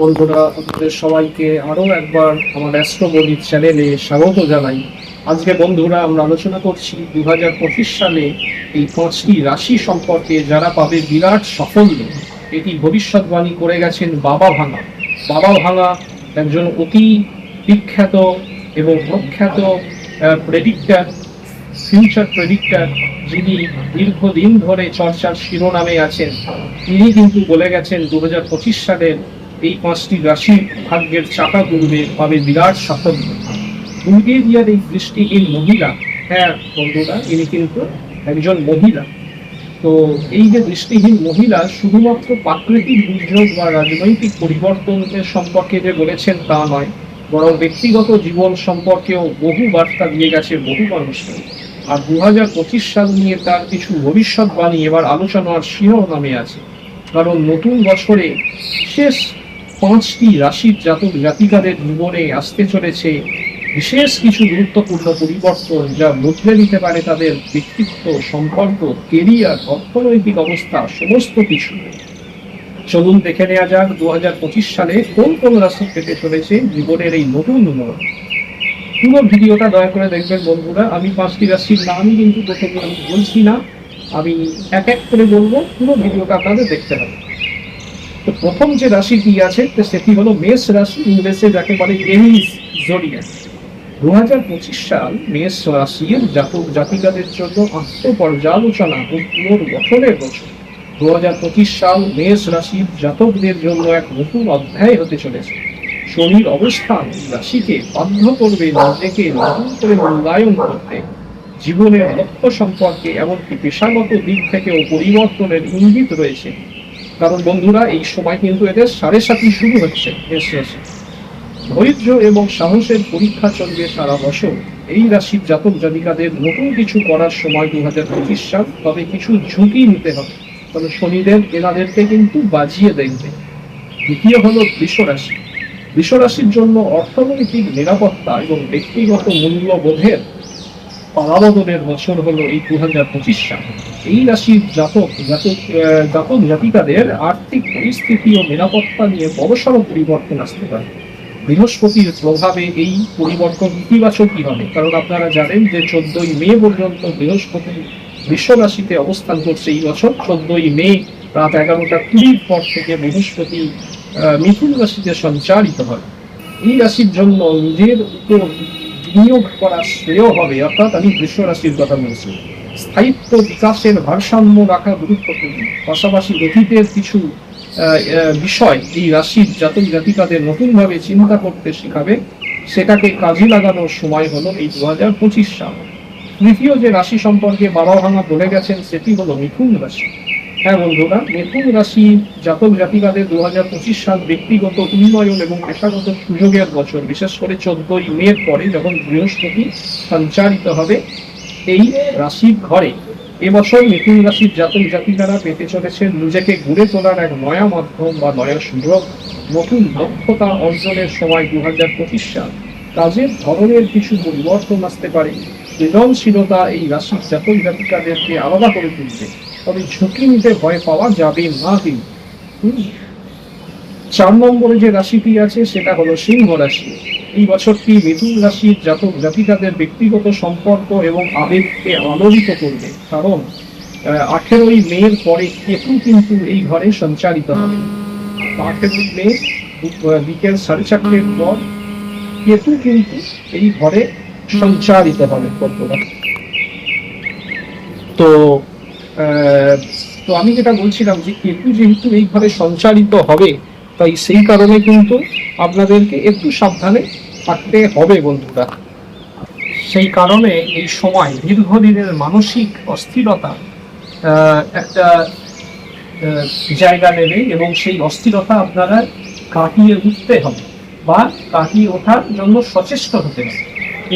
বন্ধুরা, আপনাদের সবাইকে আরও একবার আমার অ্যাস্ট্রোবলির চ্যানেলে স্বাগত জানাই। আজকে বন্ধুরা, আমরা আলোচনা করছি দু সালে এই পাঁচটি রাশি সম্পর্কে। যারা পাবে বিরাট সাফল্য, এটি ভবিষ্যৎবাণী করে গেছেন বাবা ভাঙা। বাবা ভাঙা একজন অতি বিখ্যাত এবং প্রখ্যাত প্রেডিক্টার ফিউচার প্রেডিক্টার যিনি দীর্ঘদিন ধরে চর্চার শিরোনামে আছেন। তিনি কিন্তু বলে গেছেন দু হাজার পঁচিশ সালের এই পাঁচটি রাশি ভাগ্যের চাকা ঘুরবে পাবে বিরাট সাফল্য। বুলগেরিয়ার এই দৃষ্টিহীন মহিলা হ্যাঁ বন্ধুরা, ইনি কিন্তু একজন মহিলা। তো এই যে দৃষ্টিহীন মহিলা, শুধুমাত্র প্রাকৃতিক দুর্যোগ বা রাজনৈতিক পরিবর্তনের সম্পর্কে যে বলেছেন তা নয়, বরং ব্যক্তিগত জীবন সম্পর্কেও বহু বার্তা দিয়ে গেছে বহু মানুষকে। আর দু হাজার পঁচিশ সাল নিয়ে তার কিছু ভবিষ্যৎবাণী এবার আলোচনার শিরোনামে আছে। কারণ নতুন বছরে বিশেষ পাঁচটি রাশির জাতক জাতিকাদের জীবনে আসতে চলেছে বিশেষ কিছু গুরুত্বপূর্ণ পরিবর্তন যা বদলে দিতে পারে তাদের ব্যক্তিত্ব, সম্পর্ক কেরিয়ার অর্থনৈতিক অবস্থা, সমস্ত কিছু। চলুন দেখে নেওয়া যাক দু সালে কোন কোন রাশি পেতে চলেছে জীবনের এই নতুন মোড় পুরো ভিডিওটা দয়া করে দেখবেন বন্ধুরা। আমি পাঁচটি রাশির নামই কিন্তু প্রথমে আমি বলছি না। আমি এক এক করে বলব। পুরো ভিডিওটা আপনাদের দেখতে হবে। তো প্রথম যে রাশিটি আছে, তো সেটি হলো মেষ রাশি ইংরেজে যাকে বলে এরিস জোরিয়াস দু হাজার পঁচিশ সাল মেষ রাশির জাতক জাতিকাদের জন্য আত্মপর্যালোচনা ও পুনর্গঠনের বছর। দু হাজার পঁচিশ সাল মেষ রাশির জাতকদের জন্য এক নতুন অধ্যায় হতে চলেছে। শনির অবস্থান রাশিকে বাধ্য করবে নিজেকে নতুন করে মূল্যায়ন করতে। জীবনের লক্ষ্য সম্পর্কে এমনকি পেশাগত দিক থেকেও পরিবর্তনের ইঙ্গিত রয়েছে। কারণ বন্ধুরা এই সময় কিন্তু এদের সাড়ে সাতই শুরু হচ্ছে। ধৈর্য এবং সাহসের পরীক্ষা চলবে সারা বছর। এই রাশির জাতক জাতিকাদের নতুন কিছু করার সময় দু হাজার পঁচিশ সাল তবে কিছু ঝুঁকি নিতে হবে। তবে শনিদেব এনাদেরকে কিন্তু বাজিয়ে দেখবে। দ্বিতীয় হলো বৃষ রাশি বৃষ রাশির জন্য অর্থনৈতিক নিরাপত্তা এবং ব্যক্তিগত মূল্যবোধের পালাবদলের বছর হলো এই দু হাজার পঁচিশ সাল। এই রাশির জাতক জাতক জাতক, জাতিকাদের আর্থিক পরিস্থিতি ও নিরাপত্তা নিয়ে বড়সড় পরিবর্তন আসতে পারে। বৃহস্পতির প্রভাবে এই পরিবর্তন ইতিবাচকই হবে, কারণ আপনারা জানেন যে চোদ্দই মে পর্যন্ত বৃহস্পতি বৃষ রাশিতে অবস্থান করছে এই বছর। চোদ্দই মে রাত এগারোটা কুড়ির পর থেকে বৃহস্পতি মিথুন রাশিতে সঞ্চারিত হয়। এই রাশির জন্য নিজের উপর বিনিয়োগ করা শ্রেয় হবে, অর্থাৎ আমি বৃষ রাশির কথা বলছি। স্থায়িত্ব বিকাশের ভারসাম্য রাখা গুরুত্বপূর্ণ। পাশাপাশি অতীতের কিছু বিষয় এই রাশির জাতক জাতিকাদের নতুনভাবে চিন্তা করতে শেখাবে, সেটাকে কাজে লাগানোর সময় হলো এই দু হাজার পঁচিশ সাল। তৃতীয় যে রাশি সম্পর্কে বাবা ভাঙা বলে গেছেন, সেটি হলো মিথুন রাশি। হ্যাঁ বন্ধুরা, মিথুন রাশি জাতক জাতিকাদের দু হাজার পঁচিশ সাল ব্যক্তিগত উন্নয়ন এবং পেশাগত সুযোগের বছর, বিশেষ করে চোদ্দই মের পরে যখন বৃহস্পতি সঞ্চারিত হবে এই রাশির ঘরে। এবছর মিথুন রাশির জাতক জাতিকারা পেতে চলেছেন নিজেকে ঘুরে তোলার এক নয়া মাধ্যম বা নয়া সুযোগ, নতুন দক্ষতা অর্জনের সময় দু হাজার পঁচিশ সাল। কাজের ধরনের কিছু পরিবর্তন আসতে পারে। সৃজনশীলতা এই রাশির জাতক জাতিকাদেরকে আলাদা করে তুলবে। তবে ঝুঁকি নিতে ভয় পাওয়া যাবে না হুম। চার নম্বরে যে রাশিটি আছে, সেটা হলো সিংহ রাশি। এই বছরটি মিথুন রাশির জাতক জাতিকাদের ব্যক্তিগত সম্পর্ক এবং আবেগকে আলোড়িত করবে। কারণ আঠেরোই মের পরে কেতু কিন্তু এই ঘরে সঞ্চারিত হবে। আঠেরোই মে বিকেল সাড়ে চারটের পর কেতু কিন্তু এই ঘরে সঞ্চারিত হবে। বন্ধুরা তো তো আমি যেটা বলছিলাম যে কেতু যেহেতু এইভাবে সঞ্চারিত হবে, তাই সেই কারণে কিন্তু আপনাদেরকে একটু সাবধানে থাকতে হবে বন্ধুরা। সেই কারণে এই সময় দীর্ঘদিনের মানসিক অস্থিরতা একটা জায়গা নেবে এবং সেই অস্থিরতা আপনারা কাটিয়ে উঠতে হবে বা কাটিয়ে ওঠার জন্য সচেষ্ট হতে হবে।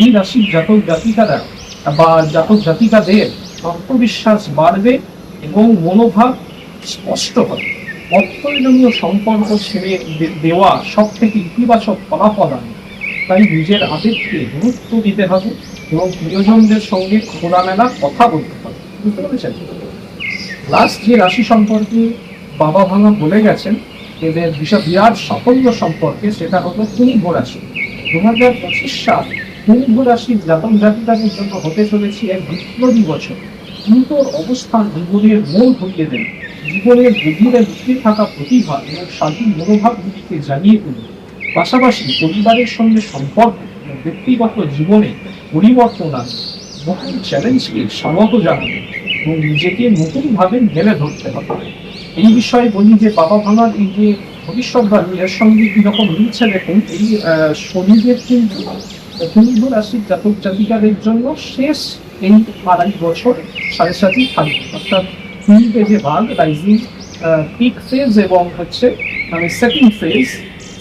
এই রাশির জাতক জাতিকারা বা জাতক জাতিকাদের আত্মবিশ্বাস বাড়বে এবং মনোভাব স্পষ্ট হবে। অপ্রয়োজনীয় সম্পর্ক ছেড়ে দেওয়া সব থেকে ইতিবাচক ফলাফল আনে তাই নিজের আবেগকে গুরুত্ব দিতে হবে এবং প্রিয়জনদের সঙ্গে খোলামেলা কথা বলতে হবে। বুঝতে পেরেছেন? লাস্ট যে রাশি সম্পর্কে বাবা ভাঙা বলে গেছেন, এদের বিশাল বিরাট সাফল্য সম্পর্কে সেটা হলো কুম্ভ রাশি। দু হাজার পঁচিশ সাল কুম্ভ রাশির জাতক জাতিকাদের জন্য হতে চলেছে এক বিপ্লবী বছর। কিন্তু অবস্থান জীবনের মন ঘুরিয়ে দেন। জীবনের গভীরে লুকিয়ে থাকা প্রতিভা এবং স্বাধীন মনোভাবগুলিকে জানিয়ে তুলবে পাশাপাশি পরিবারের সঙ্গে সম্পর্ক ব্যক্তিগত জীবনে পরিবর্তন আনবে নতুন চ্যালেঞ্জকে স্বাগত জানাবে এবং নিজেকে নতুনভাবে মেলে ধরতে হবে। এই বিষয়ে বলি যে বাবা ভাঙার এই যে ভবিষ্যৎবাণী এর সঙ্গে কীরকম মিলছে? দেখুন এই আহ, শনিদেব কিন্তু কুম্ভ রাশির জাতক জাতিকাদের জন্য শেষ এই আড়াই বছর সাড়ে সাথে থাকবে অর্থাৎ কুম্ভে যে ভাগ রাইজিং পিক ফেজ এবং হচ্ছে মানে সেকেন্ড ফেজ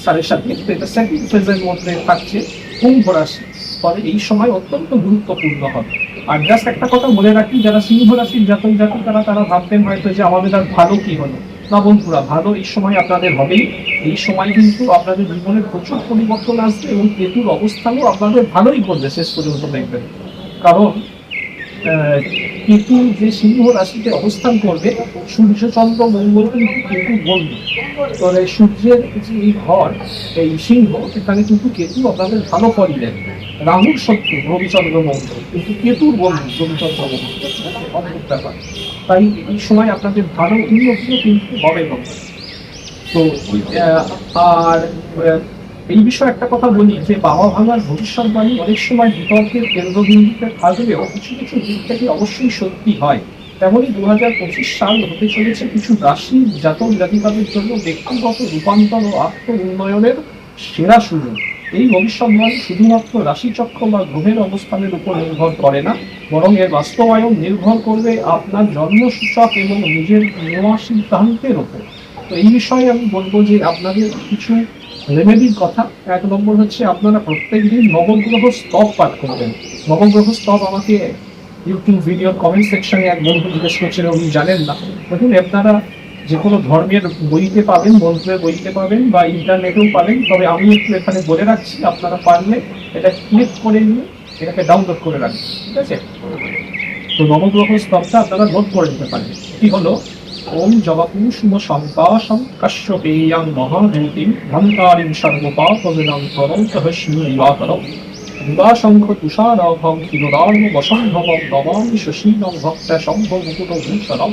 সাড়ে সাথে তো এটা সেকেন্ড ফেজের মধ্যে থাকছে কুম্ভ রাশি ফলে এই সময় অত্যন্ত গুরুত্বপূর্ণ হবে। আর জাস্ট একটা কথা বলে রাখি, যারা সিংহ রাশির জাতক, জাতিকারা তারা তারা ভাবতেন হয়তো যে আমাদের আর ভালো কি হলো? না বন্ধুরা, ভালো এই সময় আপনাদের হবেই। এই সময় কিন্তু আপনাদের জীবনে প্রচুর পরিবর্তন আসবে এবং কেতুর অবস্থানও আপনাদের ভালোই করবে, শেষ পর্যন্ত দেখবেন। কারণ কেতু যে সিংহ রাশিতে অবস্থান করবে সূর্য চন্দ্র, মঙ্গল কিন্তু কেতু বন্ধু। তবে সূর্যের যে এই ঘর, এই সিংহ, সেখানে কিন্তু কেতু আপনাদের ভালো ফলই দেবে রাহুর শত্রু, রবিচন্দ্র মঙ্গল। কিন্তু কেতুর বন্ধু, রবিচন্দ্র মঙ্গল। অদ্ভুত ব্যাপার। তাই এই সময় আপনাদের ভালো উন্নতিও কিন্তু হবে বন্ধু তো আর এই বিষয়ে একটা কথা বলি যে বাবা ভাঙার ভবিষ্যৎবাণী অনেক সময় বিতর্কের কেন্দ্রবিন্দুতে থাকলেও কিছু কিছু দিক থেকে অবশ্যই সত্যি হয়। তেমনই দু হাজার পঁচিশ সাল হতে চলেছে কিছু রাশি জাতক জাতিকাদের জন্য ব্যক্তিগত রূপান্তর ও আত্ম উন্নয়নের সেরা সুযোগ। এই ভবিষ্যৎবাণী শুধুমাত্র রাশিচক্র বা গ্রহের অবস্থানের উপর নির্ভর করে না, বরং এর বাস্তবায়ন নির্ভর করবে আপনার জন্মসূচক এবং নিজের নেওয়া সিদ্ধান্তের উপর। তো এই বিষয়ে আমি বলব যে আপনাদের কিছু রেমেডির কথা। এক নম্বর হচ্ছে আপনারা প্রত্যেকদিন নবগ্রহ স্তব পাঠ করবেন। নবগ্রহ স্তব আমাকে ইউটিউব ভিডিওর কমেন্ট সেকশনে এক বন্ধু জিজ্ঞেস করছিল, উনি জানেন না। দেখুন আপনারা যে কোনো ধর্মের বইতে পাবেন, বন্ধুদের বইতে পাবেন বা ইন্টারনেটেও পাবেন। তবে আমি একটু এখানে বলে রাখছি, আপনারা পারলে এটা ক্লিক করে নিয়ে এটাকে ডাউনলোড করে রাখবেন। ঠিক আছে? তো নবগ্রহ স্তবটা আপনারা নোট করে নিতে পারেন কি হলো? ওম জবাকুসুম শঙ্কাশং কশ্যপেয়াং মহাভূতিম ধন্তারিং সর্বপাপবিনাং করৌত হস্মি দিবাশঙ্খ তুষারাভং ক্ষীরদার্ম বসম্ভবম নমামি শশীনং ভক্ত শম্ভ মুকুট ভূষণম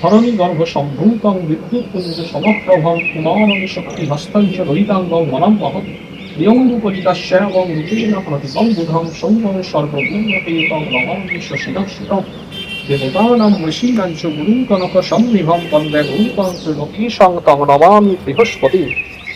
ধরণী গর্ভ সম্ভূতং বিদ্যুৎ পুঞ্জ সমপ্রভম কুমারং শক্তি হস্তঞ্চ দৈতাঙ্গং মনম মহৎ প্রিয়ঙ্গুপজিতাশ্যামং রূপেণ প্রতিপং বুধং সৌম্যং সর্বগুণপেতং নমামি শশীনং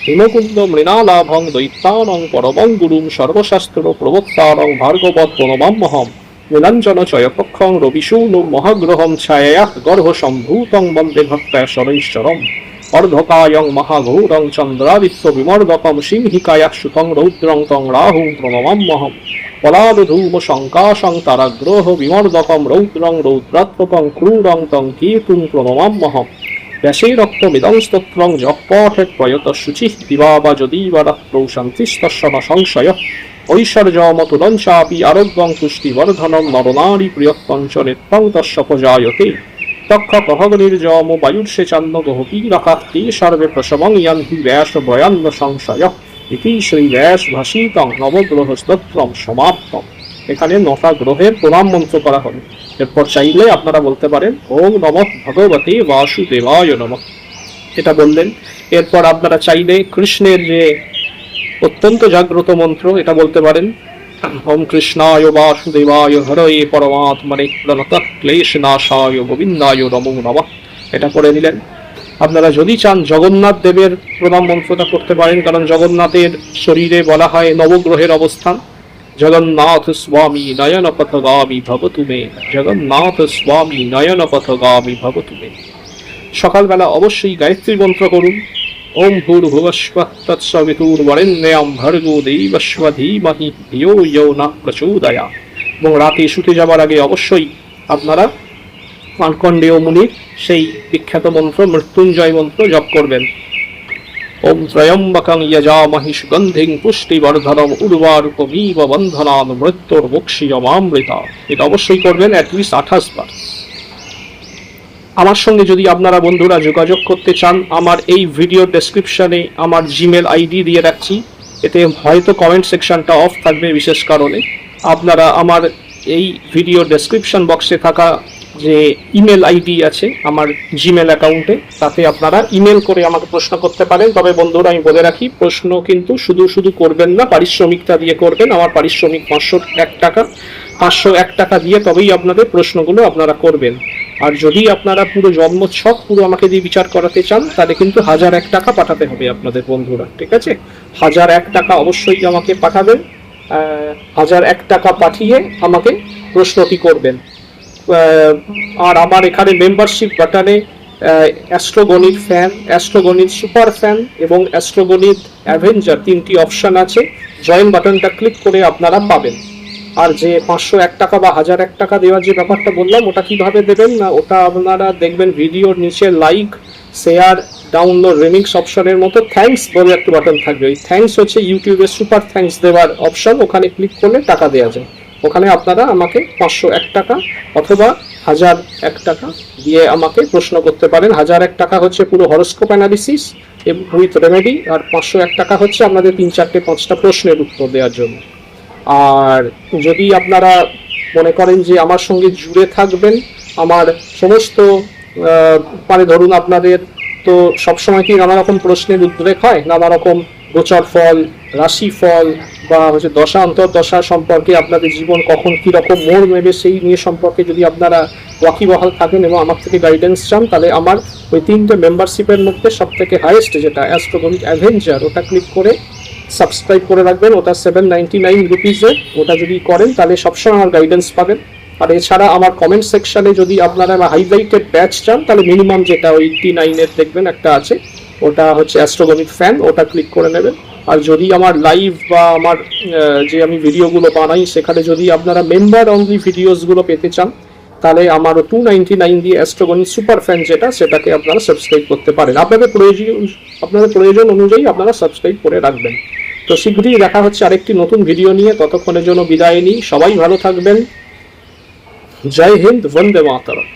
হিমকুন্দ মৃণালাভং দৈত্যানং পরমং গুরুম সর্বশাস্ত্র প্রবক্তারং ভার্গবত প্রণমাম্যহম নীলাঞ্জন চয়পক্ষং রবিশূনু মহাগ্রহম ছায়া গর্ভ সম্ভূতং বন্দে ভক্তেশ্বরৈশ্বরম অর্ধকায়ং মহাঘোরং চন্দ্রাদিত্য বিমর্দকম সিংহিকায়া সুতং রৌদ্রং তং রাহুং প্রণমাম্যহম পলাদধূম শঙ্কাশং তারাগ্রহ বিমর্দকম রৌদ্রং রৌদ্রাত্মকং ক্রূরং তং কীর্তুং প্রণমাম্যহম ব্যাসৈরক্তমিদং স্তোত্রং জপঠেৎ প্রয়ত শুচিঃ দিবা বা যদীবা রাত্রৌ শান্তিস্তস্য ন সংশয়। ঐশ্বর্যমতুলং চাপি আরোগ্যং পুষ্টিবর্ধনম নরনারী প্রিয়ত্বং চ নিত্যং তস্য প্রজায়তে তক্ষ প্রহগনির্যম বায়ুর্ষেচান্ন গহপীরকাঃ তে সর্বে প্রসবং ইয়ান্তি ব্যাস বয়ান্ন সংশয়। ইতি শ্রী ব্যাস ভাষিতং নবগ্রহ স্তোত্রম সমাপ্তম। এখানে নটা গ্রহের প্রণাম মন্ত্র করা হবে এরপর চাইলে আপনারা বলতে পারেন ওম নম ভগবতে বাসুদেবায় নম। এটা বললেন। এরপর আপনারা চাইলে কৃষ্ণের যে অত্যন্ত জাগ্রত মন্ত্র, এটা বলতে পারেন ওম কৃষ্ণায় বাসুদেবায় হরয়ে পরমাত্মনে প্রণত ক্লেশ নাশায় গোবিন্দায় নমো নমঃ। এটা করে নিলেন। আপনারা যদি চান জগন্নাথ দেবের প্রণাম মন্ত্রটা করতে পারেন, কারণ জগন্নাথের শরীরে বলা হয় নবগ্রহের অবস্থান। জগন্নাথ স্বামী নয়ন পথগামী ভবতু মে। জগন্নাথ স্বামী নয়ন পথগামী ভবতু মে। সকালবেলা অবশ্যই গায়ত্রী মন্ত্র করুন। ওম ভূর্ভুবস্ব তৎসবিতুর্বরেণ্যম ভর্গো দেবস্ব ধীমহি ধিয়ো ইয়ো না প্রচোদয়া এবং রাতে শুতে যাবার আগে অবশ্যই আপনারা মার্কণ্ডেয় মুনির সেই বিখ্যাত মন্ত্র, মৃত্যুঞ্জয় মন্ত্র জপ করবেন। ওম ত্রয়ম্বকং যজামহি সুগন্ধিং পুষ্টিবর্ধনম উর্বারুকমিব বন্ধনান মৃত্যুর মুক্ষিয়মামৃতা এটা অবশ্যই করবেন অ্যাটলিস্ট আঠাশ বার। আমার সঙ্গে যদি আপনারা বন্ধুরা যোগাযোগ করতে চান, আমার এই ভিডিও ডেসক্রিপশনে আমার জিমেল আইডি দিয়ে রাখছি। এতে হয়তো কমেন্ট সেকশনটা অফ থাকবে বিশেষ কারণে। আপনারা আমার এই ভিডিও ডেসক্রিপশন বক্সে থাকা যে ইমেল আইডি আছে আমার জিমেল অ্যাকাউন্টে তাতে আপনারা ইমেল করে আমাকে প্রশ্ন করতে পারেন। তবে বন্ধুরা, আমি বলে রাখি, প্রশ্ন কিন্তু শুধু শুধু করবেন না, পারিশ্রমিকটা দিয়ে করবেন। আমার পারিশ্রমিক পাঁচশো এক টাকা, পাঁচশো এক টাকা দিয়ে তবেই আপনাদের প্রশ্নগুলো আপনারা করবেন। আর যদি আপনারা পুরো জন্মছক পুরো আমাকে দিয়ে বিচার করাতে চান, তাহলে কিন্তু হাজার এক টাকা পাঠাতে হবে আপনাদের বন্ধুরা, ঠিক আছে? হাজার এক টাকা অবশ্যই আমাকে পাঠাবেন হাজার এক টাকা পাঠিয়ে আমাকে প্রশ্নটি করবেন। আর আমার এখানে মেম্বারশিপ বাটনে Astroganit fan Astroganit super fan এবং অ্যাস্ট্রোগণিত অ্যাভেঞ্জার তিনটি অপশান আছে। জয়েন বাটনটা ক্লিক করে আপনারা পাবেন। আর যে পাঁচশো এক টাকা বা হাজার এক টাকা দেওয়ার যে ব্যাপারটা বললাম, ওটা কীভাবে দেবেন? না, ওটা আপনারা দেখবেন ভিডিওর নিচে লাইক শেয়ার ডাউনলোড রিমিক্স অপশনের মতো থ্যাঙ্কস বলে একটা বাটন থাকবে। ওই থ্যাঙ্কস হচ্ছে ইউটিউবের সুপার থ্যাঙ্কস দেওয়ার অপশন ওখানে ক্লিক করলে টাকা দেওয়া যায়। ওখানে আপনারা আমাকে পাঁচশো এক টাকা অথবা হাজার এক টাকা দিয়ে আমাকে প্রশ্ন করতে পারেন। হাজার এক টাকা হচ্ছে পুরো হরস্কোপ অ্যানালিসিস এবং উইথ রেমেডি আর পাঁচশো এক টাকা হচ্ছে আপনাদের তিন, চারটে, পাঁচটা প্রশ্নের উত্তর দেওয়ার জন্য। আর যদি আপনারা মনে করেন যে আমার সঙ্গে জুড়ে থাকবেন, আমার সমস্ত মানে ধরুন আপনাদের তো সবসময় কি নানা রকম প্রশ্নের উদ্রেক হয়? নানা রকম গোচর ফল, রাশি ফল বা হচ্ছে দশা, অন্তর্দশা সম্পর্কে আপনাদের জীবন কখন কি রকম মোড় নেবে সেই নিয়ে সম্পর্কে যদি আপনারা ওয়াকিবহাল থাকেন এবং আমার থেকে গাইডেন্স চান, তাহলে আমার ওই তিনটে মেম্বারশিপের মধ্যে সব থেকে হায়েস্ট যেটা অ্যাস্ট্রোগমিক অ্যাভেঞ্জার ওটা ক্লিক করে সাবস্ক্রাইব করে রাখবেন, ওটা সেভেন নাইনটি নাইন রুপিসের ওটা যদি করেন, তাহলে সবসময় আমার গাইডেন্স পাবেন। আর এছাড়া আমার কমেন্ট সেকশানে যদি আপনারা হাইলাইটেড ব্যাচ চান, তাহলে মিনিমাম যেটা এইটটি নাইনের দেখবেন একটা আছে। ওটা হচ্ছে অ্যাস্ট্রোগমিক ফ্যান ওটা ক্লিক করে নেবেন। আর যদি আমার লাইভ বা আমার যে আমি ভিডিওগুলো বানাই, সেখানে যদি আপনারা মেম্বার অনলি ভিডিওসগুলো পেতে চান তাহলে আমার টু নাইনটি নাইন দিয়ে অ্যাস্ট্রোগন সুপার ফ্যান যেটা, সেটাকে আপনারা সাবস্ক্রাইব করতে পারেন। আপনাদের প্রয়োজন আপনাদের প্রয়োজন অনুযায়ী আপনারা সাবস্ক্রাইব করে রাখবেন। তো শীঘ্রই দেখা হচ্ছে আরেকটি নতুন ভিডিও নিয়ে। ততক্ষণের জন্য বিদায় নিই। সবাই ভালো থাকবেন। জয় হিন্দ, বন্দে মাতরম।